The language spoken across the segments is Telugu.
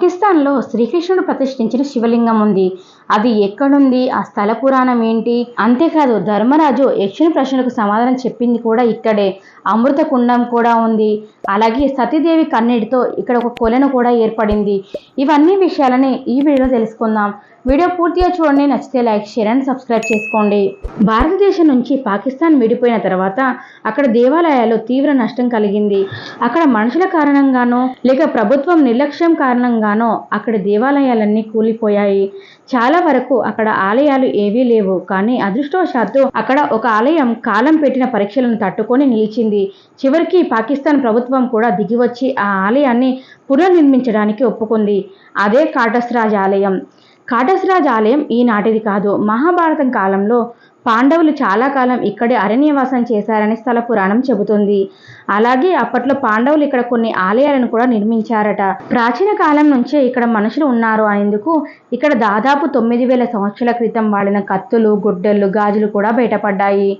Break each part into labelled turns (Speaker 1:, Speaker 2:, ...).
Speaker 1: పాకిస్తాన్లో శ్రీకృష్ణుడు ప్రతిష్ఠించిన శివలింగం ఉంది. అది ఎక్కడుంది? ఆ స్థల పురాణం ఏంటి? అంతేకాదు ధర్మరాజు యక్షుని ప్రశ్నలకు సమాధానం చెప్పింది కూడా ఇక్కడే. అమృత కుండం కూడా ఉంది. అలాగే సతీదేవి కన్నీటితో ఇక్కడ ఒక కొలను కూడా ఏర్పడింది. ఇవన్నీ విషయాలని ఈ వీడియోలో తెలుసుకుందాం. వీడియో పూర్తిగా చూడండి నచ్చితే లైక్ షేర్ అండ్ సబ్స్క్రైబ్ చేసుకోండి. భారతదేశం నుంచి పాకిస్తాన్ విడిపోయిన తర్వాత అక్కడ దేవాలయాలు తీవ్ర నష్టం కలిగింది. అక్కడ మనుషుల కారణంగానో లేక ప్రభుత్వం నిర్లక్ష్యం కారణంగానో అక్కడ దేవాలయాలన్నీ కూలిపోయాయి. చాలా వరకు అక్కడ ఆలయాలు ఏవీ లేవు. కానీ అదృష్టవశాత్తు అక్కడ ఒక ఆలయం కాలం పెట్టిన పరీక్షలను తట్టుకొని నిలిచింది. చివరికి పాకిస్తాన్ ప్రభుత్వం కూడా దిగివచ్చి ఆ ఆలయాన్ని పునర్నిర్మించడానికి ఒప్పుకుంది. అదే కాటస్రాజ్ ఆలయం. కాటస్రాజ్ ఆలయం ఈనాటిది కాదు. మహాభారతం కాలంలో పాండవులు చాలా కాలం ఇక్కడే అరణ్యవాసం చేశారని స్థల పురాణం చెబుతుంది. అలాగే అప్పట్లో పాండవులు ఇక్కడ కొన్ని ఆలయాలను కూడా నిర్మించారట. ప్రాచీన కాలం నుంచే ఇక్కడ మనుషులు ఉన్నారు అనేందుకు ఇక్కడ దాదాపు తొమ్మిది వేల సంవత్సరాల క్రితం వాడిన కత్తులు గుడ్డలు గాజులు కూడా బయటపడ్డాయి.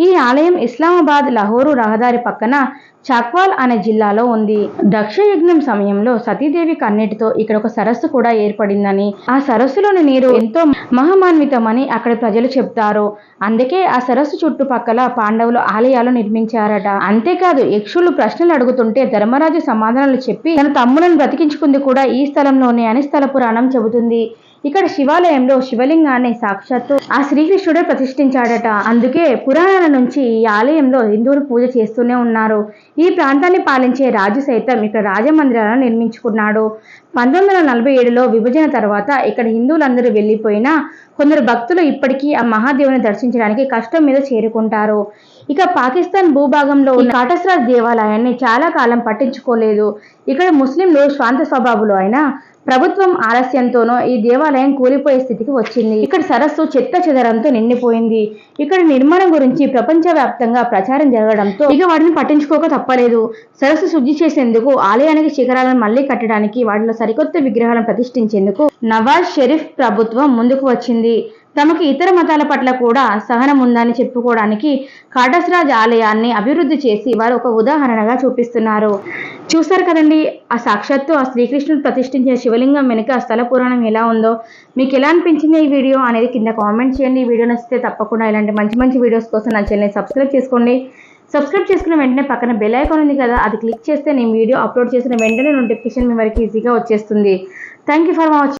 Speaker 1: ఈ ఆలయం ఇస్లామాబాద్ లహోరు రహదారి పక్కన చక్వాల్ అనే జిల్లాలో ఉంది. దక్ష యజ్ఞం సమయంలో సతీదేవి కన్నీటితో ఇక్కడ ఒక సరస్సు కూడా ఏర్పడిందని ఆ సరస్సులోని నీరు ఎంతో మహమాన్వితమని అక్కడ ప్రజలు చెప్తారు. అందుకే ఆ సరస్సు చుట్టుపక్కల పాండవులు ఆలయాలు నిర్మించారట. అంతేకాదు యక్షులు ప్రశ్నలు అడుగుతుంటే ధర్మరాజు సమాధానాలు చెప్పి తన తమ్ములను బ్రతికించుకుంది కూడా ఈ స్థలంలోనే అని స్థల పురాణం చెబుతుంది. ఇక్కడ శివాలయంలో శివలింగాన్ని సాక్షాత్తు ఆ శ్రీకృష్ణుడే ప్రతిష్ఠించాడట. అందుకే పురాణాల నుంచి ఈ ఆలయంలో హిందువులు పూజ చేస్తూనే ఉన్నారు. ఈ ప్రాంతాన్ని పాలించే రాజు సైతం ఇక్కడ రాజమందిరాలను నిర్మించుకున్నాడు. పంతొమ్మిది వందల నలభై ఏడులో విభజన తర్వాత ఇక్కడ హిందువులందరూ వెళ్ళిపోయినా కొందరు భక్తులు ఇప్పటికీ ఆ మహాదేవుని దర్శించడానికి కష్టం మీద చేరుకుంటారు. ఇక పాకిస్తాన్ భూభాగంలో ఉన్న కాటస్రాజ్ దేవాలయాన్ని చాలా కాలం పట్టించుకోలేదు. ఇక్కడ ముస్లింలు శాంత స్వభావులు అయినా ప్రభుత్వం ఆలస్యంతోనో ఈ దేవాలయం కూలిపోయే స్థితికి వచ్చింది. ఇక్కడ సరస్సు చెత్త చెదరంతో నిండిపోయింది. ఇక్కడ నిర్మాణం గురించి ప్రపంచవ్యాప్తంగా ప్రచారం జరగడంతో ఇక వాటిని పట్టించుకోక తప్పలేదు. సరస్సు శుద్ధి చేసేందుకు ఆలయానికి శిఖరాలను మళ్ళీ కట్టడానికి వాటిలో సరికొత్త విగ్రహాలను ప్రతిష్ఠించేందుకు నవాజ్ షరీఫ్ ప్రభుత్వం ముందుకు వచ్చింది. తమకు ఇతర మతాల పట్ల కూడా సహనం ఉందని చెప్పుకోవడానికి కాటస్రాజ్ ఆలయాన్ని అభివృద్ధి చేసి వారు ఒక ఉదాహరణగా చూపిస్తున్నారు. చూస్తారు కదండి ఆ సాక్షాత్తు ఆ శ్రీకృష్ణుడు ప్రతిష్ఠించిన శివలింగం వెనుక ఆ స్థల పురాణం ఎలా ఉందో. మీకు ఎలా అనిపించింది ఈ వీడియో అనేది కింద కామెంట్ చేయండి. ఈ వీడియో నచ్చితే తప్పకుండా ఇలాంటి మంచి మంచి వీడియోస్ కోసం నా ఛానల్ని సబ్స్క్రైబ్ చేసుకోండి. సబ్స్క్రైబ్ చేసుకున్న వెంటనే పక్కన బెల్ ఐకాన్ ఉంది కదా అది క్లిక్ చేస్తే నేను వీడియో అప్లోడ్ చేసిన వెంటనే నోటిఫికేషన్ మీ వరకు ఈజీగా వచ్చేస్తుంది. Thank you for watching